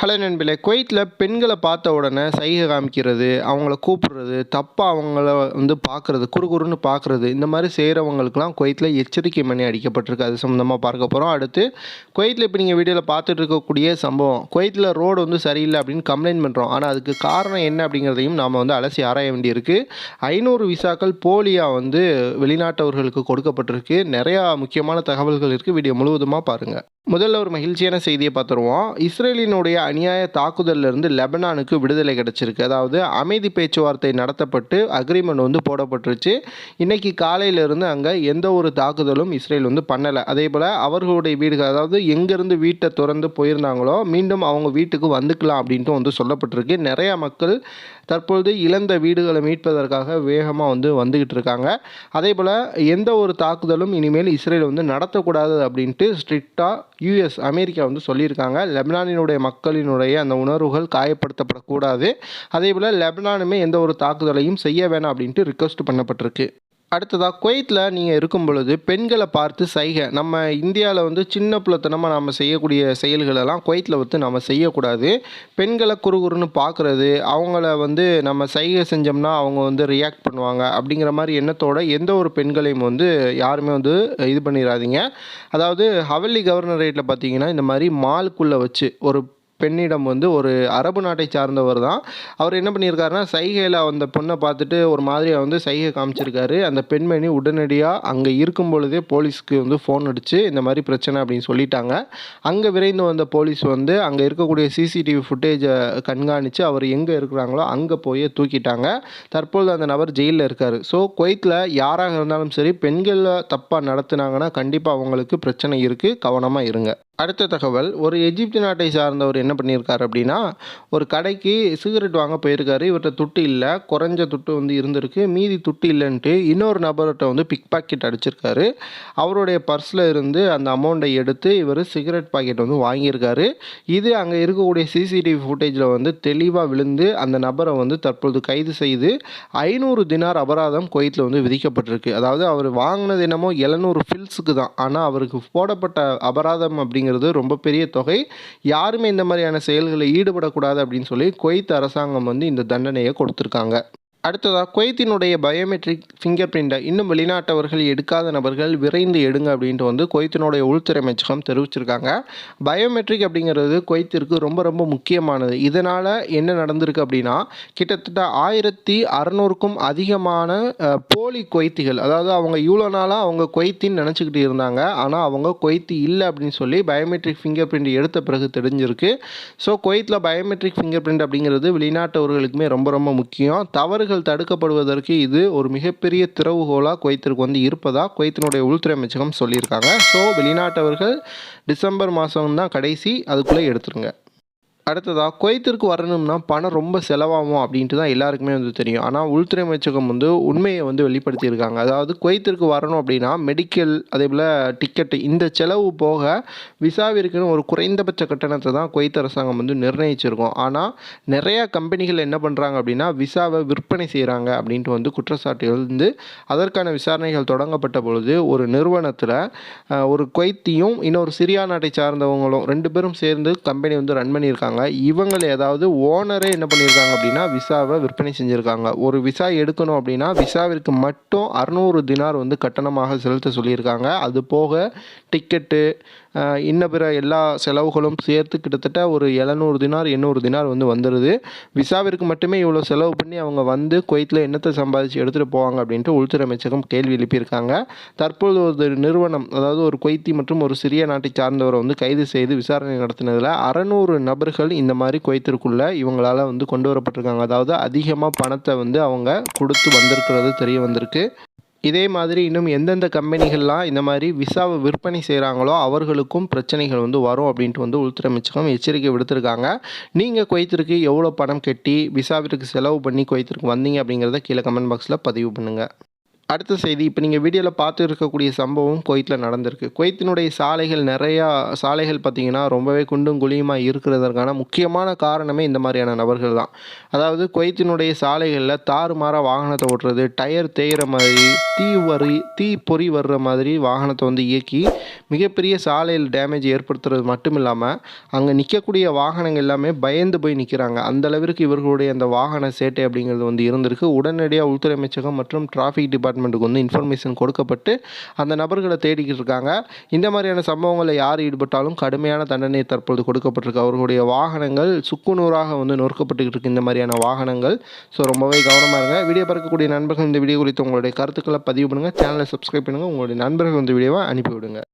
Hello நண்பிலே குவைத்தில் பெண்களை பார்த்த உடனே சைகை காமிக்கிறது அவங்கள கூப்பிடுறது தப்பாக அவங்கள வந்து பார்க்குறது குறுகுறுன்னு பார்க்குறது இந்த மாதிரி செய்கிறவங்களுக்குலாம் குவைத்தில் எச்சரிக்கை மணி அடிக்கப்பட்டிருக்கு. அது சம்மந்தமாக பார்க்க போகிறோம் அடுத்து குவைத்தில் இப்போ நீங்கள் வீடியோவில் பார்த்துட்டு இருக்கக்கூடிய சம்பவம். குவைத்தில் ரோடு வந்து சரியில்லை அப்படின்னு கம்ப்ளைண்ட் பண்ணுறோம் ஆனால் அதுக்கு காரணம் என்ன அப்படிங்கிறதையும் நாம் வந்து அலசி ஆராய வேண்டியிருக்கு. ஐநூறு விசாக்கள் போலியாக வந்து வெளிநாட்டவர்களுக்கு கொடுக்கப்பட்டிருக்கு. நிறையா முக்கியமான தகவல்கள் இருக்குது வீடியோ முழுவதுமாக பாருங்கள் முதல்ல ஒரு மகிழ்ச்சியான செய்தியை பார்த்துருவோம். இஸ்ரேலினுடைய அநியாய தாக்குதலிருந்து லெபனானுக்கு விடுதலை கிடச்சிருக்கு. அதாவது அமைதி பேச்சுவார்த்தை நடத்தப்பட்டு அக்ரிமெண்ட் வந்து போடப்பட்டுருச்சு. இன்றைக்கி காலையிலிருந்து அங்கே எந்த ஒரு தாக்குதலும் இஸ்ரேல் வந்து பண்ணலை. அதே போல் அவர்களுடைய வீடுகள் அதாவது எங்கேருந்து வீட்டை திறந்து போயிருந்தாங்களோ மீண்டும் அவங்க வீட்டுக்கு வந்துக்கலாம் அப்படின்ட்டு வந்து சொல்லப்பட்டிருக்கு. நிறையா மக்கள் தற்பொழுது இழந்த வீடுகளை மீட்பதற்காக வேகமாக வந்து வந்துக்கிட்டு இருக்காங்க. அதே போல் எந்த ஒரு தாக்குதலும் இனிமேல் இஸ்ரேல் வந்து நடத்தக்கூடாது அப்படின்ட்டு ஸ்ட்ரிக்டாக யூஎஸ் அமெரிக்கா வந்து சொல்லியிருக்காங்க. லெபனானினுடைய மக்களினுடைய அந்த உணர்வுகள் காயப்படுத்தப்படக்கூடாது. அதே போல் லெபனானுமே எந்த ஒரு தாக்குதலையும் செய்ய வேணாம் அப்படின்ட்டு ரிக்வஸ்ட் பண்ணப்பட்டிருக்கு. அடுத்ததாக குவைத்தில் நீங்கள் இருக்கும் பொழுது பெண்களை பார்த்து சைகை. நம்ம இந்தியாவில் வந்து சின்ன பிள்ளைத்தனமாக நம்ம செய்யக்கூடிய செயல்களெல்லாம் குவைத்தில் வந்து நம்ம செய்யக்கூடாது. பெண்களை குறுகுறுன்னு பார்க்குறது அவங்கள வந்து நம்ம சைகை செஞ்சோம்னா அவங்க வந்து ரியாக்ட் பண்ணுவாங்க அப்படிங்கிற மாதிரி எண்ணத்தோட எந்த ஒரு பெண்களையும் வந்து யாருமே வந்து இது பண்ணிடாதீங்க அதாவது ஹவல்லி கவர்னரேட்டில் பார்த்தீங்கன்னா இந்த மாதிரி மாலுக்குள்ளே வச்சு ஒரு பெண்ணிடம் வந்து ஒரு அரபு நாட்டை சார்ந்தவர் தான். அவர் என்ன பண்ணியிருக்காருன்னா சைகையில் அந்த பொண்ணை பார்த்துட்டு ஒரு மாதிரியாக வந்து சைகை காமிச்சிருக்காரு. அந்த பெண்மணி உடனடியாக அங்கே இருக்கும் பொழுதே போலீஸ்க்கு வந்து ஃபோன் அடித்து இந்த மாதிரி பிரச்சனை அப்படின்னு சொல்லிட்டாங்க. அங்கே விரைந்து வந்த போலீஸ் வந்து அங்கே இருக்கக்கூடிய சிசிடிவி ஃபுட்டேஜை கண்காணித்து அவர் எங்கே இருக்கிறாங்களோ அங்கே போய் தூக்கிட்டாங்க. தற்போது அந்த நபர் ஜெயிலில் இருக்கார். ஸோ குவைத்தில் யாராக இருந்தாலும் சரி பெண்களை தப்பாக நடத்துனாங்கன்னா கண்டிப்பாக அவங்களுக்கு பிரச்சனை இருக்குது கவனமாக இருங்க. அடுத்த தகவல் ஒரு எஜிப்து நாட்டை சார்ந்தவர் என்ன பண்ணியிருக்காரு அப்படின்னா ஒரு கடைக்கு சிகரெட் வாங்க போயிருக்காரு. இவர்கிட்ட துட்டு இல்லை குறைஞ்ச துட்டு வந்து இருந்திருக்கு மீதி துட்டு இல்லைன்ட்டு இன்னொரு நபர்கிட்ட வந்து பிக் பாக்கெட் அடிச்சிருக்காரு. அவருடைய பர்ஸில் இருந்து அந்த அமௌண்ட்டை எடுத்து இவர் சிகரெட் பாக்கெட் வந்து வாங்கியிருக்காரு. இது அங்கே இருக்கக்கூடிய சிசிடிவி ஃபுட்டேஜில் வந்து தெளிவாக விழுந்து அந்த நபரை வந்து தற்பொழுது கைது செய்து ஐநூறு தினார் அபராதம் குவைத்தில் வந்து விதிக்கப்பட்டிருக்கு. அதாவது அவர் வாங்கினது என்னமோ எழுநூறு ஃபில்ஸுக்கு தான். ஆனால் அவருக்கு போடப்பட்ட அபராதம் அப்படிங்கிறது ரொம்ப பெரிய தொகை. யாருமே இந்த மாதிரியான செயல்களில் ஈடுபடக்கூடாது அப்படின்னு சொல்லி குவைத் அரசாங்கம் வந்து இந்த தண்டனையை கொடுத்துருக்காங்க. அடுத்ததாக குவைத்தினுடைய பயோமெட்ரிக் ஃபிங்கர் பிரிண்டை இன்னும் வெளிநாட்டவர்கள் எடுக்காத நபர்கள் விரைந்து எடுங்க அப்படின்ட்டு வந்து குவைத்தினுடைய உள்துறை அமைச்சகம் தெரிவிச்சிருக்காங்க. பயோமெட்ரிக் அப்படிங்கிறது குவைத்திற்கு ரொம்ப ரொம்ப முக்கியமானது. இதனால் என்ன நடந்திருக்கு அப்படின்னா கிட்டத்தட்ட ஆயிரத்தி அறநூறுக்கும் அதிகமான போலி குவைத்திகள் அதாவது அவங்க இவ்வளோ நாளாக அவங்க குவைத்தின்னு நினச்சிக்கிட்டு இருந்தாங்க. ஆனால் அவங்க குவைத்தி இல்லை அப்படின்னு சொல்லி பயோமெட்ரிக் ஃபிங்கர் பிரிண்ட் எடுத்த பிறகு தெரிஞ்சிருக்கு. ஸோ குவைத்தில் பயோமெட்ரிக் ஃபிங்கர் பிரிண்ட் அப்படிங்கிறது வெளிநாட்டவர்களுக்குமே ரொம்ப ரொம்ப முக்கியம். தவறுகள் தடுக்கப்படுவதற்கு இது ஒரு மிகப்பெரிய திறவுகோலாக குவைத்திற்கு வந்து இருப்பதாக குவைத்தினுடைய உள்துறை அமைச்சகம் சொல்லியிருக்காங்க. ஸோ வெளிநாட்டவர்கள் டிசம்பர் மாதம் தான் கடைசி அதுக்குள்ளே எடுத்துருங்க. அடுத்ததாக குவைத்திற்கு வரணும்னா பணம் ரொம்ப செலவாகும் அப்படின்ட்டு தான் எல்லாருக்குமே வந்து தெரியும். ஆனால் உள்துறை அமைச்சகம் வந்து உண்மையை வந்து வெளிப்படுத்தியிருக்காங்க. அதாவது குவைத்திற்கு வரணும் அப்படின்னா மெடிக்கல் அதே போல் டிக்கெட்டு இந்த செலவு போக விசாவிற்குன்னு ஒரு குறைந்தபட்ச கட்டணத்தை தான் குவைத் அரசாங்கம் வந்து நிர்ணயிச்சிருக்கோம். ஆனால் நிறையா கம்பெனிகள் என்ன பண்ணுறாங்க அப்படின்னா விசாவை விற்பனை செய்கிறாங்க அப்படின்ட்டு வந்து குற்றச்சாட்டு எழுந்து அதற்கான விசாரணைகள் தொடங்கப்பட்ட பொழுது ஒரு நிறுவனத்தில் ஒரு குவைத்தியும் இன்னொரு சிரியா நாட்டை சார்ந்தவங்களும் ரெண்டு பேரும் சேர்ந்து கம்பெனி வந்து ரன் பண்ணியிருக்காங்க. இவங்க ஏதாவது ஓனரே என்ன பண்ணியிருக்காங்க அப்படின்னா விசாவை விற்பனை செஞ்சுருக்காங்க. ஒரு விசா எடுக்கணும் அப்படின்னா விசாவிற்கு மட்டும் அறநூறு தினார் வந்து கட்டணமாக செலுத்த சொல்லியிருக்காங்க. அது போக டிக்கெட்டு இன்ன பிற எல்லா செலவுகளும் சேர்த்து கிட்டத்தட்ட ஒரு எழுநூறு தினார் எண்ணூறு தினார் வந்து வந்துடுது விசாவிற்கு மட்டுமே இவ்வளோ செலவு பண்ணி அவங்க வந்து குவைத்தில் என்னத்தை சம்பாதிச்சு எடுத்துகிட்டு போவாங்க அப்படின்ட்டு உள்துறை அமைச்சகம் கேள்வி எழுப்பியிருக்காங்க. தற்பொழுது ஒரு நிறுவனம் அதாவது ஒரு குவைத்தி மற்றும் ஒரு சிறிய நாட்டை சார்ந்தவரை வந்து கைது செய்து விசாரணை நடத்தினதில் அறநூறு நபர்கள் இந்த மாதிரி குவைத்திற்குள்ள இவங்களால் வந்து கொண்டு வரப்பட்டிருக்காங்க. அதாவது அதிகமாக பணத்தை வந்து அவங்க கொடுத்து வந்திருக்கிறது தெரிய வந்திருக்கு. இதே மாதிரி இன்னும் எந்தெந்த கம்பெனிகள்லாம் இந்த மாதிரி விசாவை விற்பனை செய்கிறாங்களோ அவர்களுக்கும் பிரச்சனைகள் வந்து வரும் அப்படின்ட்டு வந்து உள்துறை அமைச்சகம் எச்சரிக்கை விடுத்திருக்காங்க. நீங்கள் குவைத்திற்கு எவ்வளோ பணம் கட்டி விசாவிற்கு செலவு பண்ணி குவைத்திற்கு வந்தீங்க அப்படிங்கிறத கீழே கமெண்ட் பாக்ஸில் பதிவு பண்ணுங்கள் அடுத்த செய்தி இப்போ நீங்கள் வீடியோவில் பார்த்து இருக்கக்கூடிய சம்பவம் குவைத்தில் நடந்திருக்கு. குவைத்தினுடைய சாலைகள் நிறையா சாலைகள் பார்த்திங்கன்னா ரொம்பவே குண்டும் குழியுமாக இருக்கிறதற்கான முக்கியமான காரணமே இந்த மாதிரியான நபர்கள் தான். அதாவது குவைத்தினுடைய சாலைகளில் தாறுமாறாக வாகனத்தை ஓட்டுறது டயர் தேயிற மாதிரி தீ வரி தீ பொறி வர்ற மாதிரி வாகனத்தை வந்து இயக்கி மிகப்பெரிய சாலையில் டேமேஜ் ஏற்படுத்துறது மட்டும் இல்லாமல் அங்கே நிற்கக்கூடிய வாகனங்கள் எல்லாமே பயந்து போய் நிற்கிறாங்க அந்த அளவிற்கு இவர்களுடைய அந்த வாகன சேட்டை அப்படிங்கிறது வந்து இருந்திருக்கு. உடனடியாக உள்துறை அமைச்சகம் மற்றும் டிராஃபிக் டிபார்ட்மெண்ட்டுக்கு வந்து இன்ஃபர்மேஷன் கொடுக்கப்பட்டு அந்த நபர்களை தேடிக்கிட்டு இருக்காங்க. இந்த மாதிரியான சம்பவங்களில் யார் ஈடுபட்டாலும் கடுமையான தண்டனை தற்பொழுது கொடுக்கப்பட்டிருக்கு. அவர்களுடைய வாகனங்கள் சுக்குநூறாக வந்து நொறுக்கப்பட்டுக்கிட்டு இருக்கு. இந்த மாதிரியான வாகனங்கள். ஸோ ரொம்பவே கவனமாக இருங்க. வீடியோ பார்க்கக்கூடிய நண்பர்கள் இந்த வீடியோ குறித்து உங்களுடைய கருத்துக்களை பதிவு பண்ணுங்கள் சேனலை சப்ஸ்கிரைப் பண்ணுங்கள் உங்களுடைய நண்பர்கள் இந்த வீடியோவை அனுப்பிவிடுங்க.